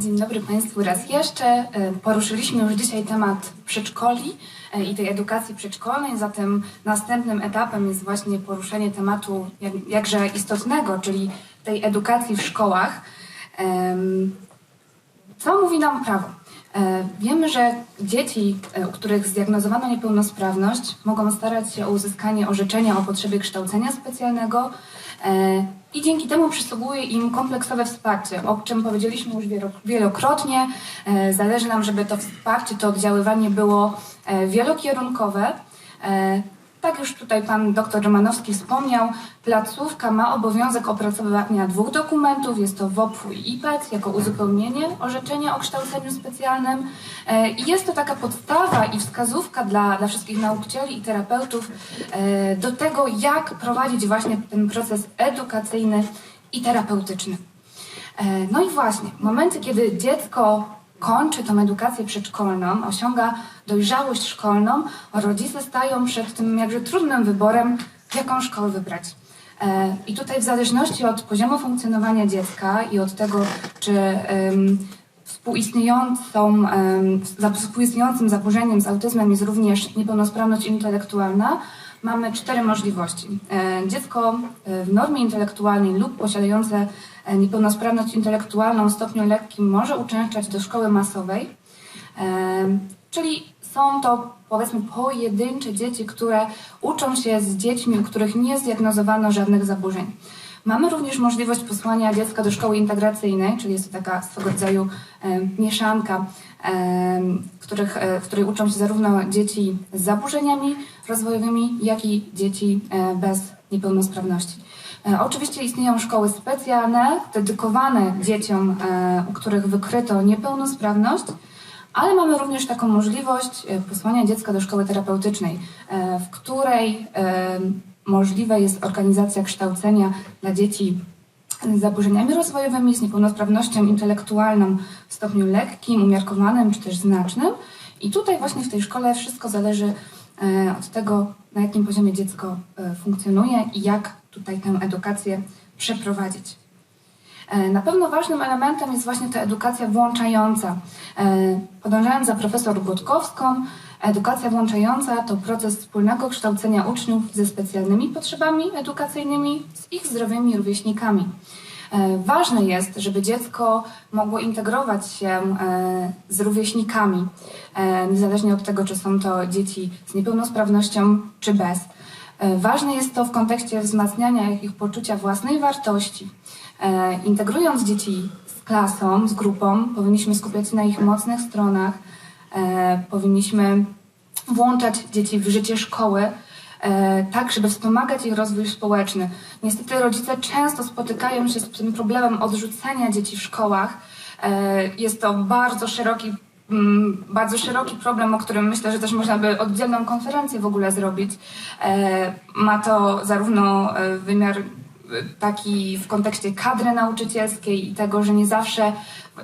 Dzień dobry Państwu raz jeszcze. E, Poruszyliśmy już dzisiaj temat przedszkoli e, i tej edukacji przedszkolnej, zatem następnym etapem jest właśnie poruszenie tematu jak, jakże istotnego, czyli tej edukacji w szkołach. Co mówi nam prawo? E, Wiemy, że dzieci, e, u których zdiagnozowano niepełnosprawność, mogą starać się o uzyskanie orzeczenia o potrzebie kształcenia specjalnego e, i dzięki temu przysługuje im kompleksowe wsparcie, o czym powiedzieliśmy już wielo- wielokrotnie. Zależy nam, żeby to wsparcie, to oddziaływanie było wielokierunkowe. Tak już tutaj pan dr Romanowski wspomniał, placówka ma obowiązek opracowywania dwóch dokumentów. Jest to WOPU i IPEC jako uzupełnienie orzeczenia o kształceniu specjalnym. E, I jest to taka podstawa i wskazówka dla, dla wszystkich nauczycieli i terapeutów e, do tego, jak prowadzić właśnie ten proces edukacyjny i terapeutyczny. E, No i właśnie, w momencie, kiedy dziecko kończy tą edukację przedszkolną, osiąga dojrzałość szkolną, rodzice stają przed tym jakże trudnym wyborem, jaką szkołę wybrać. E, I tutaj w zależności od poziomu funkcjonowania dziecka i od tego, czy współistniejącą, współistniejącym zaburzeniem z autyzmem jest również niepełnosprawność intelektualna, mamy cztery możliwości. E, Dziecko e, w normie intelektualnej lub posiadające niepełnosprawność intelektualną w stopniu lekkim może uczęszczać do szkoły masowej, e, czyli są to powiedzmy pojedyncze dzieci, które uczą się z dziećmi, u których nie zdiagnozowano żadnych zaburzeń. Mamy również możliwość posłania dziecka do szkoły integracyjnej, czyli jest to taka swego rodzaju e, mieszanka, e, w, których, e, w której uczą się zarówno dzieci z zaburzeniami rozwojowymi, jak i dzieci e, bez niepełnosprawności. E, Oczywiście istnieją szkoły specjalne, dedykowane dzieciom, e, u których wykryto niepełnosprawność, ale mamy również taką możliwość e, posłania dziecka do szkoły terapeutycznej, e, w której e, możliwe jest organizacja kształcenia dla dzieci z zaburzeniami rozwojowymi, z niepełnosprawnością intelektualną w stopniu lekkim, umiarkowanym czy też znacznym. I tutaj właśnie w tej szkole wszystko zależy e, od tego, na jakim poziomie dziecko e, funkcjonuje i jak tutaj tę edukację przeprowadzić. E, Na pewno ważnym elementem jest właśnie ta edukacja włączająca. E, Podążając za profesor Budkowską, edukacja włączająca to proces wspólnego kształcenia uczniów ze specjalnymi potrzebami edukacyjnymi z ich zdrowymi rówieśnikami. E, Ważne jest, żeby dziecko mogło integrować się z rówieśnikami, niezależnie od tego, czy są to dzieci z niepełnosprawnością, czy bez. E, Ważne jest to w kontekście wzmacniania ich poczucia własnej wartości. E, Integrując dzieci z klasą, z grupą, powinniśmy skupiać się na ich mocnych stronach, e, powinniśmy włączać dzieci w życie szkoły, tak, żeby wspomagać ich rozwój społeczny. Niestety rodzice często spotykają się z tym problemem odrzucenia dzieci w szkołach. Jest to bardzo szeroki, bardzo szeroki problem, o którym myślę, że też można by oddzielną konferencję w ogóle zrobić. E, Ma to zarówno e, wymiar e, taki w kontekście kadry nauczycielskiej i tego, że nie zawsze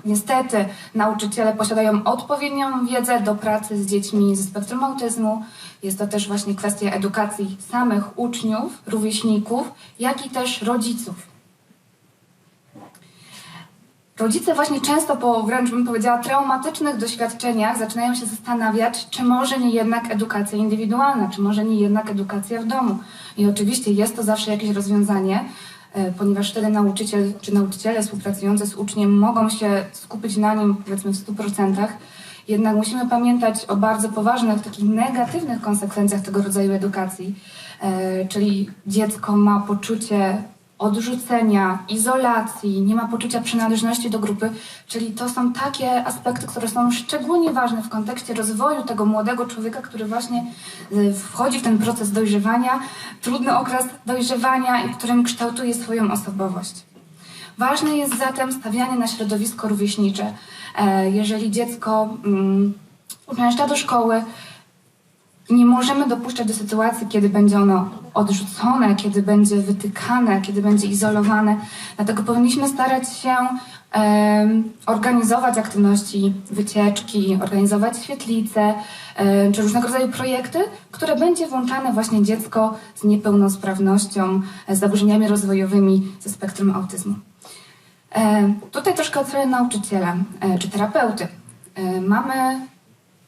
niestety nauczyciele posiadają odpowiednią wiedzę do pracy z dziećmi ze spektrum autyzmu. Jest to też właśnie kwestia edukacji samych uczniów, rówieśników, jak i też rodziców. Rodzice właśnie często po wręcz bym powiedziała traumatycznych doświadczeniach zaczynają się zastanawiać, czy może nie jednak edukacja indywidualna, czy może nie jednak edukacja w domu. I oczywiście jest to zawsze jakieś rozwiązanie, e, ponieważ wtedy nauczyciel czy nauczyciele współpracujący z uczniem mogą się skupić na nim powiedzmy w 100%. Jednak musimy pamiętać o bardzo poważnych, takich negatywnych konsekwencjach tego rodzaju edukacji. E, czyli dziecko ma poczucie odrzucenia, izolacji, nie ma poczucia przynależności do grupy, czyli to są takie aspekty, które są szczególnie ważne w kontekście rozwoju tego młodego człowieka, który właśnie y, wchodzi w ten proces dojrzewania, trudny okres dojrzewania w którym kształtuje swoją osobowość. Ważne jest zatem stawianie na środowisko rówieśnicze. E, Jeżeli dziecko mm, uczęszcza do szkoły, nie możemy dopuszczać do sytuacji, kiedy będzie ono odrzucone, kiedy będzie wytykane, kiedy będzie izolowane. Dlatego powinniśmy starać się em, organizować aktywności, wycieczki, organizować świetlice em, czy różnego rodzaju projekty, które będzie włączane właśnie dziecko z niepełnosprawnością, z zaburzeniami rozwojowymi ze spektrum autyzmu. E, Tutaj troszkę od strony nauczyciela e, czy terapeuty. E, Mamy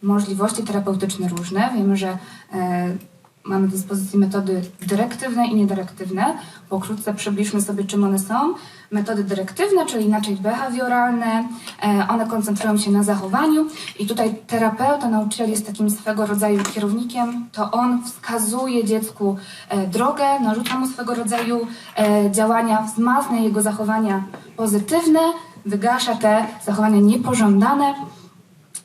możliwości terapeutyczne różne. Wiemy, że e, mamy w dyspozycji metody dyrektywne i niedyrektywne. Pokrótce przybliżmy sobie, czym one są. Metody dyrektywne, czyli inaczej behawioralne, e, one koncentrują się na zachowaniu i tutaj terapeuta, nauczyciel jest takim swego rodzaju kierownikiem, to on wskazuje dziecku e, drogę, narzuca mu swego rodzaju działania, wzmacnia jego zachowania pozytywne, wygasza te zachowania niepożądane.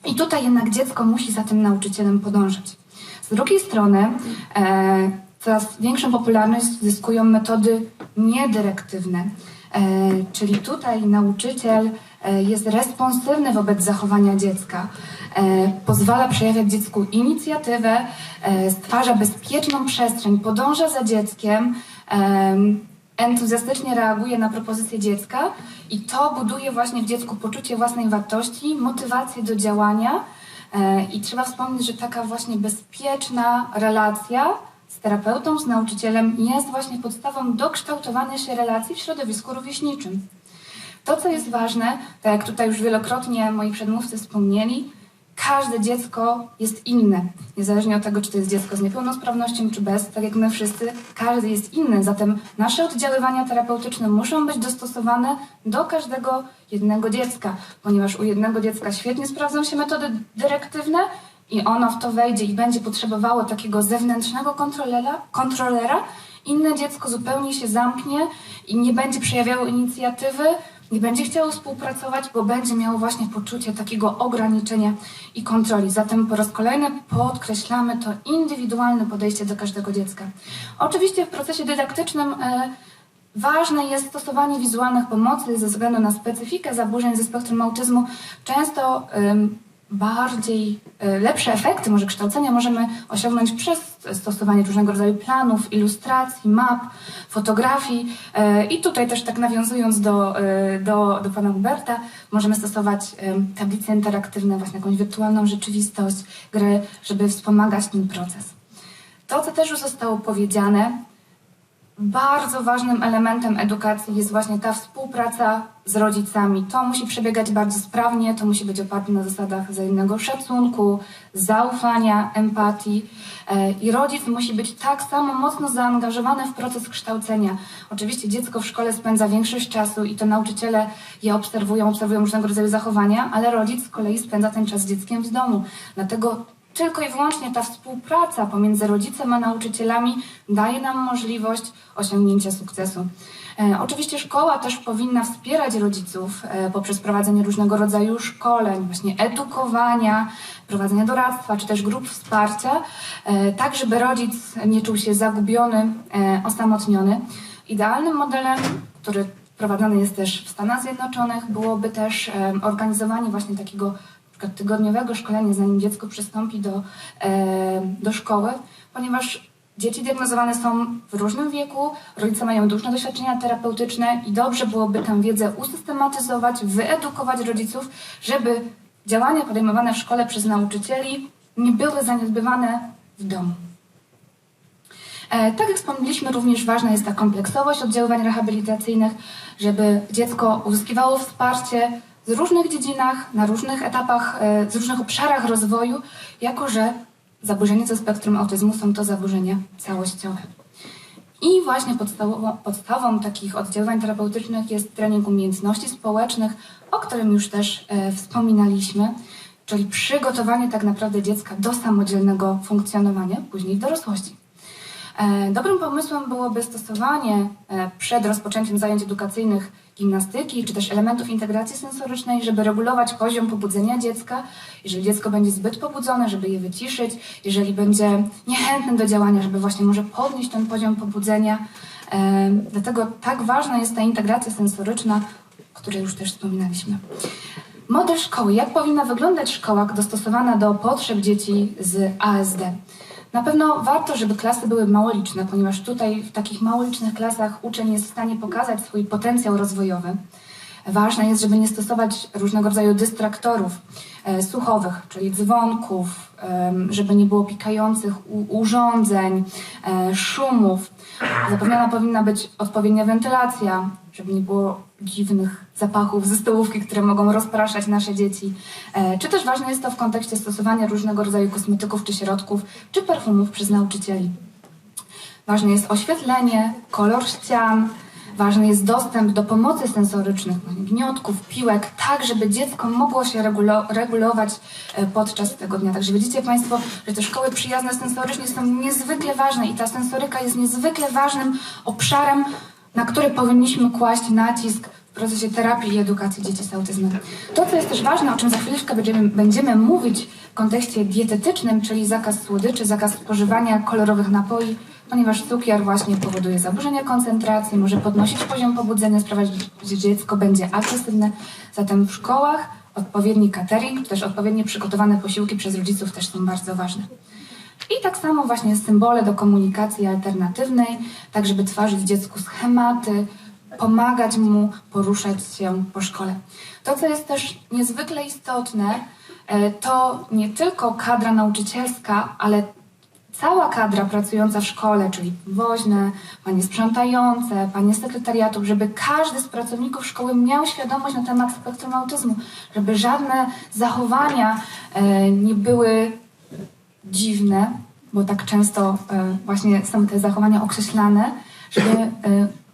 I tutaj jednak dziecko musi za tym nauczycielem podążać. Z drugiej strony e, coraz większą popularność zyskują metody niedyrektywne, e, czyli tutaj nauczyciel e, jest responsywny wobec zachowania dziecka, e, pozwala przejawiać dziecku inicjatywę, e, stwarza bezpieczną przestrzeń, podąża za dzieckiem, em, entuzjastycznie reaguje na propozycje dziecka i to buduje właśnie w dziecku poczucie własnej wartości, motywację do działania. E, I trzeba wspomnieć, że taka właśnie bezpieczna relacja z terapeutą, z nauczycielem jest właśnie podstawą do kształtowania się relacji w środowisku rówieśniczym. To, co jest ważne, tak jak tutaj już wielokrotnie moi przedmówcy wspomnieli, każde dziecko jest inne. Niezależnie od tego, czy to jest dziecko z niepełnosprawnością, czy bez, tak jak my wszyscy, każdy jest inny. Zatem nasze oddziaływania terapeutyczne muszą być dostosowane do każdego jednego dziecka, ponieważ u jednego dziecka świetnie sprawdzą się metody dyrektywne i ono w to wejdzie i będzie potrzebowało takiego zewnętrznego kontrolera, kontrolera. Inne dziecko zupełnie się zamknie i nie będzie przejawiało inicjatywy, nie będzie chciało współpracować, bo będzie miało właśnie poczucie takiego ograniczenia i kontroli. Zatem po raz kolejny podkreślamy to indywidualne podejście do każdego dziecka. Oczywiście w procesie dydaktycznym e, ważne jest stosowanie wizualnych pomocy ze względu na specyfikę zaburzeń ze spektrum autyzmu. Często bardziej e, lepsze efekty może kształcenia możemy osiągnąć przez stosowanie różnego rodzaju planów, ilustracji, map, fotografii. E, I tutaj też tak nawiązując do, e, do, do pana Huberta, możemy stosować tablice interaktywne, właśnie jakąś wirtualną rzeczywistość, gry, żeby wspomagać ten proces. To, co też już zostało powiedziane, bardzo ważnym elementem edukacji jest właśnie ta współpraca z rodzicami. To musi przebiegać bardzo sprawnie, to musi być oparte na zasadach wzajemnego szacunku, zaufania, empatii. E, I rodzic musi być tak samo mocno zaangażowany w proces kształcenia. Oczywiście dziecko w szkole spędza większość czasu i to nauczyciele je obserwują, obserwują różnego rodzaju zachowania, ale rodzic z kolei spędza ten czas z dzieckiem w domu. Dlatego tylko i wyłącznie ta współpraca pomiędzy rodzicem a nauczycielami daje nam możliwość osiągnięcia sukcesu. E, oczywiście szkoła też powinna wspierać rodziców e, poprzez prowadzenie różnego rodzaju szkoleń, właśnie edukowania, prowadzenia doradztwa czy też grup wsparcia, e, tak żeby rodzic nie czuł się zagubiony, osamotniony. Idealnym modelem, który wprowadzany jest też w Stanach Zjednoczonych, byłoby też organizowanie właśnie takiego przykład tygodniowego szkolenia, zanim dziecko przystąpi do, e, do szkoły, ponieważ dzieci diagnozowane są w różnym wieku, rodzice mają różne doświadczenia terapeutyczne i dobrze byłoby tę wiedzę usystematyzować, wyedukować rodziców, żeby działania podejmowane w szkole przez nauczycieli nie były zaniedbywane w domu. E, Tak jak wspomnieliśmy, również ważna jest ta kompleksowość oddziaływań rehabilitacyjnych, żeby dziecko uzyskiwało wsparcie z różnych dziedzinach, na różnych etapach, e, z różnych obszarach rozwoju, jako że zaburzenia ze spektrum autyzmu są to zaburzenia całościowe. I właśnie podstawową, podstawą takich oddziaływań terapeutycznych jest trening umiejętności społecznych, o którym już też e, wspominaliśmy, czyli przygotowanie tak naprawdę dziecka do samodzielnego funkcjonowania później w dorosłości. E, Dobrym pomysłem byłoby stosowanie e, przed rozpoczęciem zajęć edukacyjnych gimnastyki czy też elementów integracji sensorycznej, żeby regulować poziom pobudzenia dziecka. Jeżeli dziecko będzie zbyt pobudzone, żeby je wyciszyć, jeżeli będzie niechętne do działania, żeby właśnie może podnieść ten poziom pobudzenia. E, Dlatego tak ważna jest ta integracja sensoryczna, o której już też wspominaliśmy. Model szkoły. Jak powinna wyglądać szkoła dostosowana do potrzeb dzieci z ASD? Na pewno warto, żeby klasy były małoliczne, ponieważ tutaj w takich małolicznych klasach uczeń jest w stanie pokazać swój potencjał rozwojowy. Ważne jest, żeby nie stosować różnego rodzaju dystraktorów e, słuchowych, czyli dzwonków, żeby nie było pikających urządzeń, e, szumów. Zapewniona powinna być odpowiednia wentylacja, żeby nie było dziwnych zapachów ze stołówki, które mogą rozpraszać nasze dzieci. E, Czy też ważne jest to w kontekście stosowania różnego rodzaju kosmetyków czy środków, czy perfumów przez nauczycieli. Ważne jest oświetlenie, kolor ścian, ważny jest dostęp do pomocy sensorycznych, gniotków, piłek, tak żeby dziecko mogło się regulo- regulować e, podczas tego dnia. Także widzicie Państwo, że te szkoły przyjazne sensorycznie są niezwykle ważne i ta sensoryka jest niezwykle ważnym obszarem, na który powinniśmy kłaść nacisk w procesie terapii i edukacji dzieci z autyzmem. To, co jest też ważne, o czym za chwileczkę będziemy, będziemy mówić w kontekście dietetycznym, czyli zakaz słodyczy, zakaz spożywania kolorowych napoi, ponieważ cukier właśnie powoduje zaburzenia koncentracji, może podnosić poziom pobudzenia, sprawiać, że dziecko będzie agresywne. Zatem w szkołach odpowiedni catering, też odpowiednio przygotowane posiłki przez rodziców też są bardzo ważne. I tak samo właśnie symbole do komunikacji alternatywnej, tak żeby tworzyć dziecku schematy, pomagać mu poruszać się po szkole. To, co jest też niezwykle istotne, e, to nie tylko kadra nauczycielska, ale cała kadra pracująca w szkole, czyli woźne, panie sprzątające, panie sekretariatów, żeby każdy z pracowników szkoły miał świadomość na temat spektrum autyzmu, żeby żadne zachowania e, nie były dziwne, bo tak często e, właśnie są te zachowania określane, żeby e,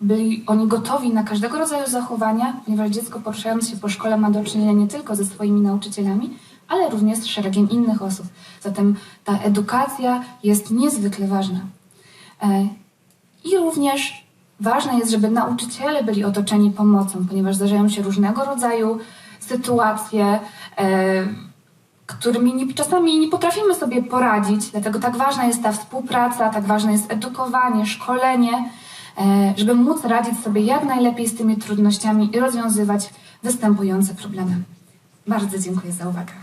byli oni gotowi na każdego rodzaju zachowania, ponieważ dziecko poruszając się po szkole ma do czynienia nie tylko ze swoimi nauczycielami, ale również z szeregiem innych osób. Zatem ta edukacja jest niezwykle ważna. E, I również ważne jest, żeby nauczyciele byli otoczeni pomocą, ponieważ zdarzają się różnego rodzaju sytuacje, e, którymi czasami nie potrafimy sobie poradzić. Dlatego tak ważna jest ta współpraca, tak ważne jest edukowanie, szkolenie, e, żeby móc radzić sobie jak najlepiej z tymi trudnościami i rozwiązywać występujące problemy. Bardzo dziękuję za uwagę.